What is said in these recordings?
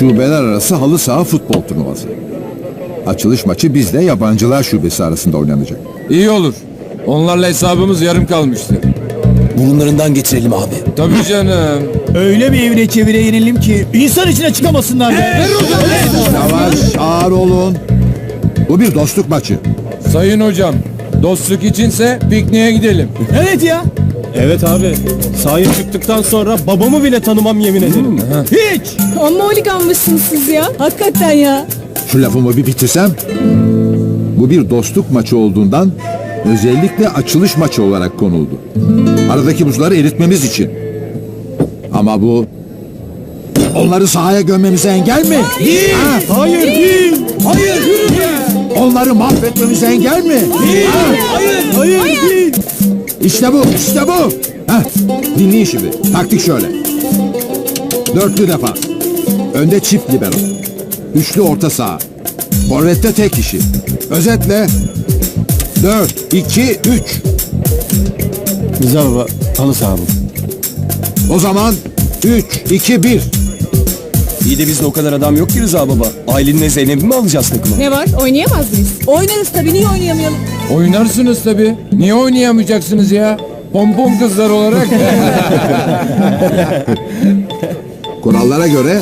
Şubeler arası halı saha futbol turnuvası. Açılış maçı bizle yabancılar şubesi arasında oynanacak. İyi olur. Onlarla hesabımız yarım kalmıştı. Burunlarından getirelim abi. Tabii canım. Öyle bir evire çevire yenelim ki insan içine çıkamasınlar. Yavaş, ağır olun. Bu bir dostluk maçı. Sayın hocam, dostluk içinse pikniğe gidelim. Evet ya. Evet abi. Sahaya çıktıktan sonra babamı bile tanımam yemin ederim. Hiç. Amma holiganmışsınız siz ya. Hakikaten ya. Şu lafımı bir bitirsem. Bu bir dostluk maçı olduğundan özellikle açılış maçı olarak konuldu. Aradaki buzları eritmemiz için. Ama bu onları sahaya gömmemize engel mi? Değil. Hayır değil. Hayır yürü be. Onları mahvetmemize engel mi? Hayır. Hayır değil. İşte bu, işte bu. Heh, dinleyin şimdi. Taktik şöyle. Dörtlü defans. Önde çift libero. Üçlü orta saha. Forvet'te tek kişi. Özetle 4, 2, 3. Rıza baba halı saha bu. O zaman 3, 2, 1. İyi de bizde o kadar adam yok ki Rıza baba. Aylin'le Zeynep'i mi alacağız takıma? Ne var? Oynayamaz mıyız? Oynarız tabii. Niye oynayamayalım? Oynarsınız tabii. Niye oynayamayacaksınız ya? Pompon kızlar olarak. Kurallara göre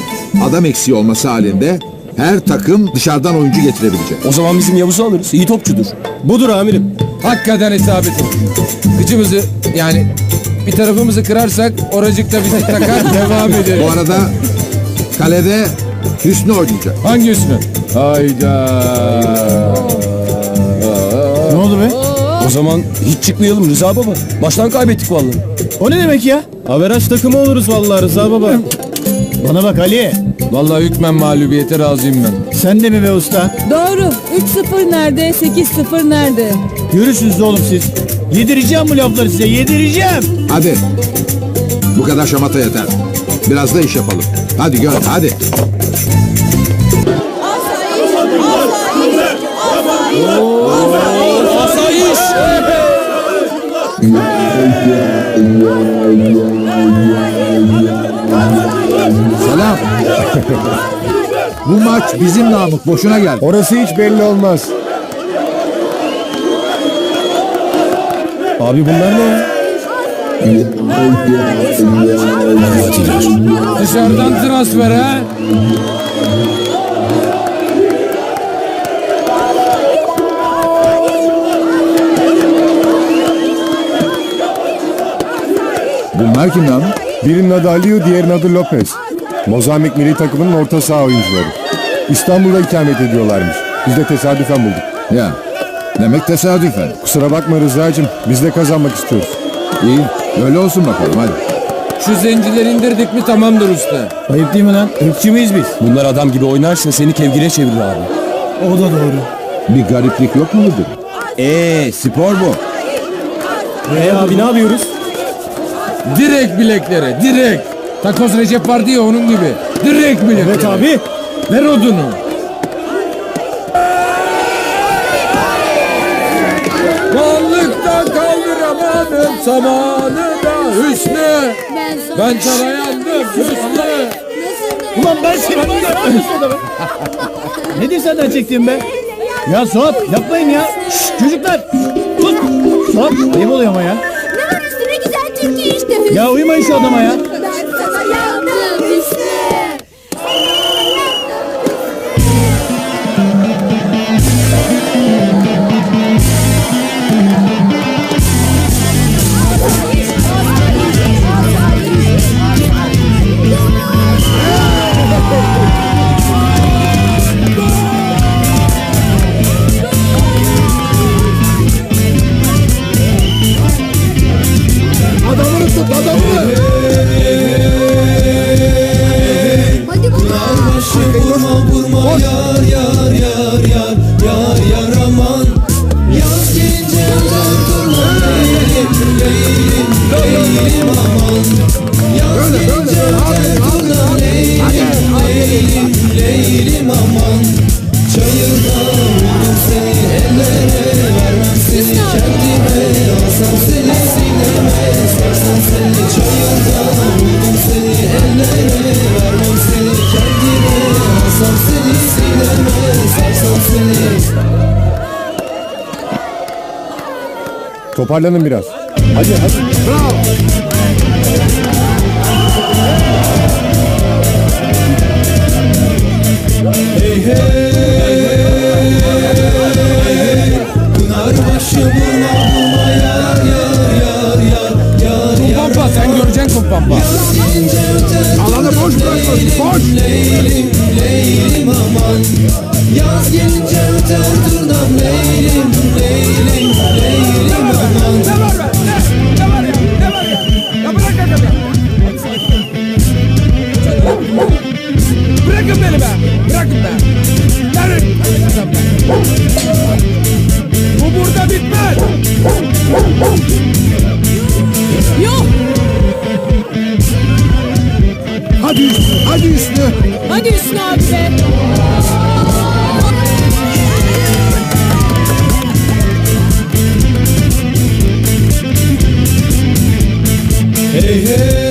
adam eksiği olması halinde her takım dışarıdan oyuncu getirebilecek. O zaman bizim Yavuz'u alırız. İyi topçudur. Budur amirim. Hakikaten isabet. Kıçımızı yani bir tarafımızı kırarsak oracıkta bizi takar devam ederiz. Bu arada kalede Hüsnü oynayacak. Hangi üstüne? Hayda. O zaman hiç çıkmayalım Rıza baba. Baştan kaybettik vallahi. O ne demek ya? Averaj takımı oluruz vallahi Rıza baba. Bana bak Ali. Vallahi hükmen mağlubiyete razıyım ben. Sen de mi be usta? Doğru. 3-0 nerede? 8-0 nerede? Görürsünüz oğlum siz. Yedireceğim bu lafları size. Yedireceğim. Hadi. Bu kadar şamata yeter. Biraz da iş yapalım. Hadi gör hadi. Bu maç bizim namık boşuna geldi. Orası hiç belli olmaz. Abi bunlar ne? Dışarıdan transfer ha? Bunlar kim namık? Birinin adı Aliyu, diğerinin adı Lopez. Mozambik milli takımının orta saha oyuncuları. İstanbul'da ikamet ediyorlarmış. Biz de tesadüfen bulduk. Ya. Demek tesadüfen. Kusura bakma Rıza'cığım, biz de kazanmak istiyoruz. İyi. Öyle olsun bakalım hadi. Şu zencileri indirdik mi tamamdır usta. Ayıp değil mi lan? Irkçı mıyız biz? Bunlar adam gibi oynarsa seni kevgire çevirir abi. O da doğru. Bir gariplik yok mu müdür? Eee spor bu. E abi ne yapıyoruz? Direkt bileklere, direkt. Takoz Recep vardı ya onun gibi. Direkt bileklere. Evet abi. Ver odunu. Varlıktan kaldıramadım zamanı da Hüsnü. Ben sana yandım Hüsnü. Ulan ben seni? Nedir senden çektiğim be? Ya Suat yapmayın ya. Şşş, çocuklar. Suat ayıp oluyor ama ya. Ne var üstüne güzel Türkiye işte. Ya uyumayın şu adama ya. Bakalım. Kendime Toparlanın biraz. Hadi hadi. Bravo. Kumpampa sen göreceksin kumpampa. Alanı boş bırakıyorsun. Boş. Yaz gelince öter turnam leylim leylim leylim Bırakın beni be. Bırakın be. Yarın. Bu burada bitmez. Yok. Hadi, hadi üstüne. Hadi Hüsnü abi be. Hey hey